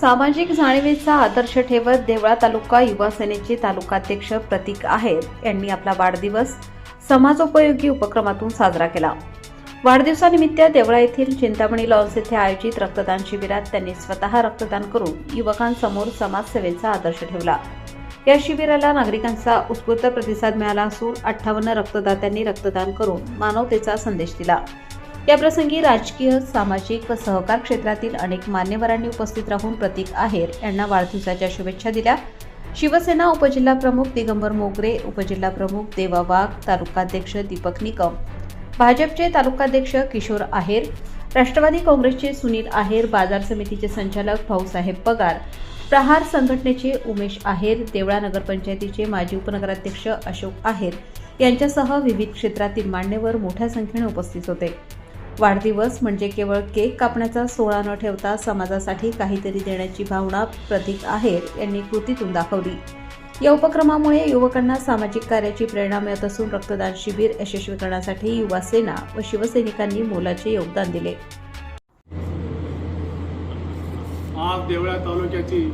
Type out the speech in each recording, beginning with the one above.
सामाजिक जाणीवेचा आदर्श ठेवत देवळा तालुका युवा सेनेचे तालुकाध्यक्ष प्रतीक आहेर यांनी आपला वाढदिवस समाजोपयोगी उपक्रमातून साजरा केला. वाढदिवसानिमित्त देवळा येथील चिंतामणी लॉन्स येथे आयोजित रक्तदान शिबिरात त्यांनी स्वतः रक्तदान करून युवकांसमोर समाजसेवेचा आदर्श ठेवला. या शिबिराला नागरिकांचा उत्स्फूर्त प्रतिसाद मिळाला असून अठ्ठावन्न रक्तदात्यांनी रक्तदान करून मानवतेचा संदेश दिला. याप्रसंगी राजकीय सामाजिक व सहकार क्षेत्रातील अनेक मान्यवरांनी उपस्थित राहून प्रतीक आहेर यांना वाढदिवसाच्या शुभेच्छा दिल्या. शिवसेना उपजिल्हा प्रमुख दिगंबर मोगरे उपजिल्हा प्रमुख देवा वाघ तालुकाध्यक्ष दीपक निकम भाजपचे तालुकाध्यक्ष किशोर आहेर राष्ट्रवादी काँग्रेसचे सुनील आहेर बाजार समितीचे संचालक भाऊसाहेब पगार प्रहार संघटनेचे उमेश आहेर देवळा नगरपंचायतीचे माजी उपनगराध्यक्ष अशोक आहेर यांच्यासह विविध क्षेत्रातील मान्यवर मोठ्या संख्येने उपस्थित होते. वाढदिवस म्हणजे केवळ केक कापण्याचा सोहळा न ठेवता समाजासाठी काहीतरी देण्याची भावना प्रतीक आहेर यांनी कृतीतून दाखवली. या उपक्रमामुळे युवकांना सामाजिक कार्याची प्रेरणा मिळत असून रक्तदान शिबिर यशस्वी करण्यासाठी युवा सेना व शिवसैनिकांनी मोलाचे योगदान दिले. आज देवळ्या तालुक्याची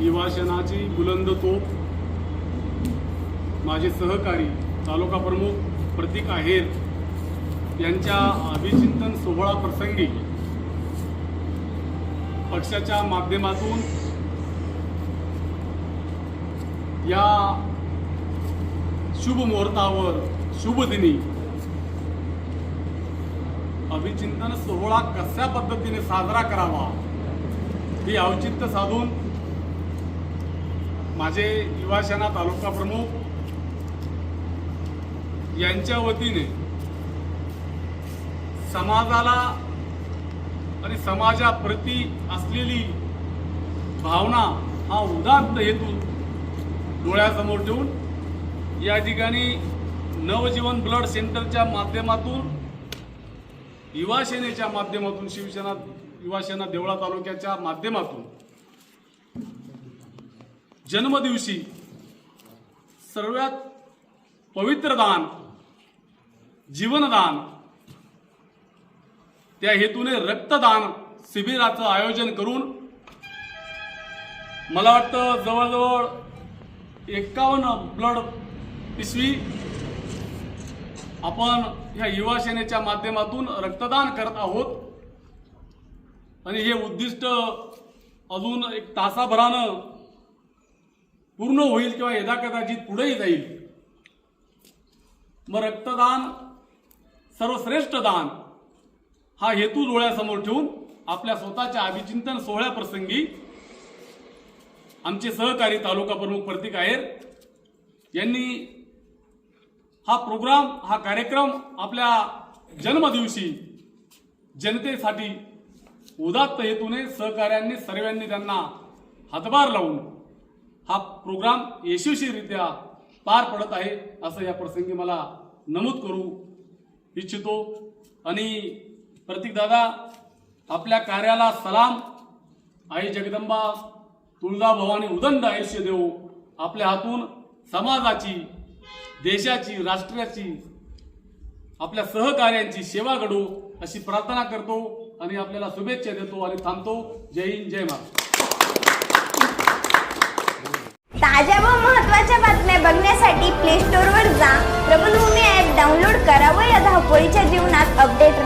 युवासेनाची बुलंद तोप माझे सहकारी तालुका प्रमुख प्रतीक आहेर यांच्या अभिचिंतन सोहळा प्रसंगी पक्षाच्या माध्यमातून या शुभ मुहूर्तावर शुभदिनी अभिचिंतन सोहळा कशा पद्धतीने साजरा करावा हे औचित्य साधून माझे युवासेना तालुका प्रमुख यांच्या वतीने समाजाला आणि समाजाप्रती असलेली भावना हा उदात्त हेतू डोळ्यासमोर ठेवून या ठिकाणी नवजीवन ब्लड सेंटरच्या माध्यमातून युवा सेनेच्या माध्यमातून शिवसेना युवासेना देवळा तालुक्याच्या माध्यमातून जन्मदिवशी सर्वात पवित्र दान जीवनदान त्या हेतूने रक्तदान शिबिराचं आयोजन करून मला वाटतं जवळजवळ एक्कावन्न ब्लड पिशवी आपण ह्या युवा सेनेच्या माध्यमातून रक्तदान करत आहोत. आणि हे उद्दिष्ट अजून एक तासाभरानं पूर्ण होईल किंवा यदा कदाचित पुढेही जाईल. मग रक्तदान सर्वश्रेष्ठ दान हा हेतू डोळ्यासमोर ठेवून आपल्या स्वतःच्या अभिचिंतन सोहळ्याप्रसंगी आमचे सहकारी तालुका प्रमुख प्रतीक आहेर यांनी हा प्रोग्राम हा कार्यक्रम आपल्या जन्मदिवशी जनतेसाठी उदात्त हेतूने सहकार्यांनी सर्वांनी त्यांना हातभार लावून हा प्रोग्राम यशस्वीरित्या पार पडत आहे असं या प्रसंगी मला नमूद करू इच्छितो. आणि प्रतीक दादा आपल्या कार्याला सलाम. आई जगदंबा तुळजा भवानी उदंड आयुष्य देऊ. आपल्या हातून समाजाची देशाची राष्ट्राची आपल्या सहकार्यांची सेवा घडू अशी प्रार्थना करतो आणि आपल्याला शुभेच्छा देतो आणि थांबतो. जय हिंद जय महाराष्ट्र. ताज्या व महत्त्वाच्या बातम्या बघण्यासाठी प्ले स्टोअरवर जा. प्रबलभूमी ॲप डाउनलोड करा व या धावपळीच्या जीवनात अपडेट